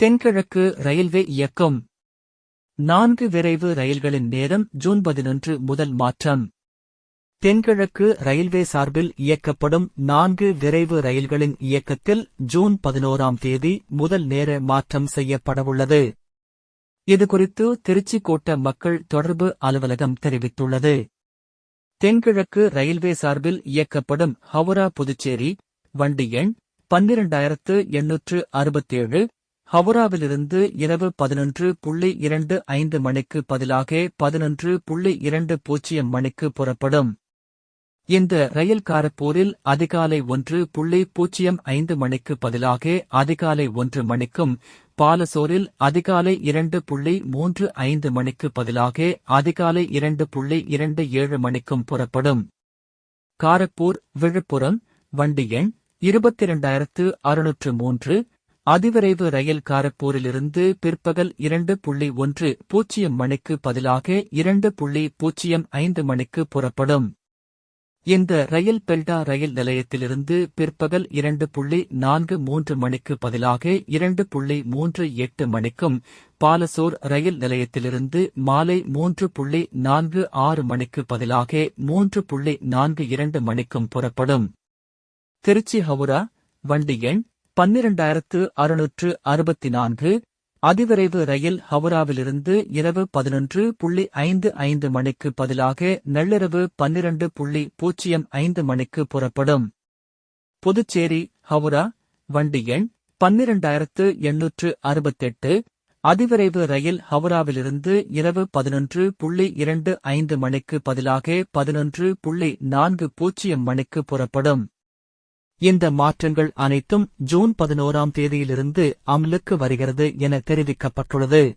தென்கிழக்கு ரயில்வே இயக்கம். நான்கு விரைவு ரயில்களின் நேரம் ஜூன் பதினொன்று முதல் மாற்றம். தென்கிழக்கு ரயில்வே சார்பில் இயக்கப்படும் நான்கு விரைவு ரயில்களின் இயக்கத்தில் ஜூன் பதினோராம் தேதி முதல் நேர மாற்றம் செய்யப்படவுள்ளது. இதுகுறித்து திருச்சி கோட்ட மக்கள் தொடர்பு அலுவலகம் தெரிவித்துள்ளது. தென்கிழக்கு ரயில்வே சார்பில் இயக்கப்படும் ஹவுரா புதுச்சேரி வண்டி எண் பன்னிரண்டாயிரத்து எண்ணூற்று அறுபத்தேழு ஹவுராவிலிருந்து இரவு பதினொன்று புள்ளி இரண்டு ஐந்து மணிக்கு பதிலாக பதினொன்று புள்ளி இரண்டு பூஜ்ஜியம் மணிக்கு புறப்படும். இந்த ரயில் காரப்பூரில் அதிகாலை ஒன்று புள்ளி பூஜ்ஜியம் ஐந்து மணிக்கு பதிலாக அதிகாலை ஒன்று மணிக்கும் பாலசோரில் அதிகாலை இரண்டு புள்ளி மூன்று ஐந்து மணிக்கு பதிலாக அதிகாலை இரண்டு புள்ளி இரண்டு ஏழு மணிக்கும் புறப்படும். காரப்பூர் விழுப்புரம் வண்டி எண் இருபத்தி இரண்டாயிரத்து அறுநூற்று மூன்று அதிவிரைவு ரயில் காரப்பூரிலிருந்து பிற்பகல் இரண்டு புள்ளி ஒன்று பூஜ்ஜியம் மணிக்கு பதிலாக இரண்டு புள்ளி பூஜ்ஜியம் ஐந்து மணிக்கு புறப்படும். இந்த ரயில் பெல்டா ரயில் நிலையத்திலிருந்து பிற்பகல் இரண்டு புள்ளி நான்கு மூன்று மணிக்கு பதிலாக இரண்டு புள்ளி மூன்று எட்டு மணிக்கும் பாலசோர் ரயில் நிலையத்திலிருந்து மாலை மூன்று புள்ளி நான்கு ஆறு மணிக்கு பதிலாக மூன்று புள்ளி நான்கு இரண்டு மணிக்கும் புறப்படும். திருச்சி ஹவுரா வண்டி எண் பன்னிரண்டாயிரத்து அறுநூற்று அறுபத்தி நான்கு அதிவிரைவு ரயில் ஹவுராவிலிருந்து இரவு பதினொன்று புள்ளி ஐந்து ஐந்து மணிக்கு பதிலாக நள்ளிரவு பன்னிரண்டு புள்ளி பூஜ்ஜியம் ஐந்து மணிக்கு புறப்படும். புதுச்சேரி ஹவுரா வண்டி எண் பன்னிரண்டாயிரத்து எண்ணூற்று அறுபத்தெட்டு அதிவிரைவு ரயில் ஹவுராவிலிருந்து இரவு பதினொன்று புள்ளி இரண்டு ஐந்து மணிக்கு பதிலாக பதினொன்று புள்ளி நான்கு பூஜ்ஜியம் மணிக்கு புறப்படும். இந்த மாற்றங்கள் அனைத்தும் ஜூன் பதினோராம் தேதியிலிருந்து அமலுக்கு வருகிறது என தெரிவிக்கப்பட்டுள்ளது.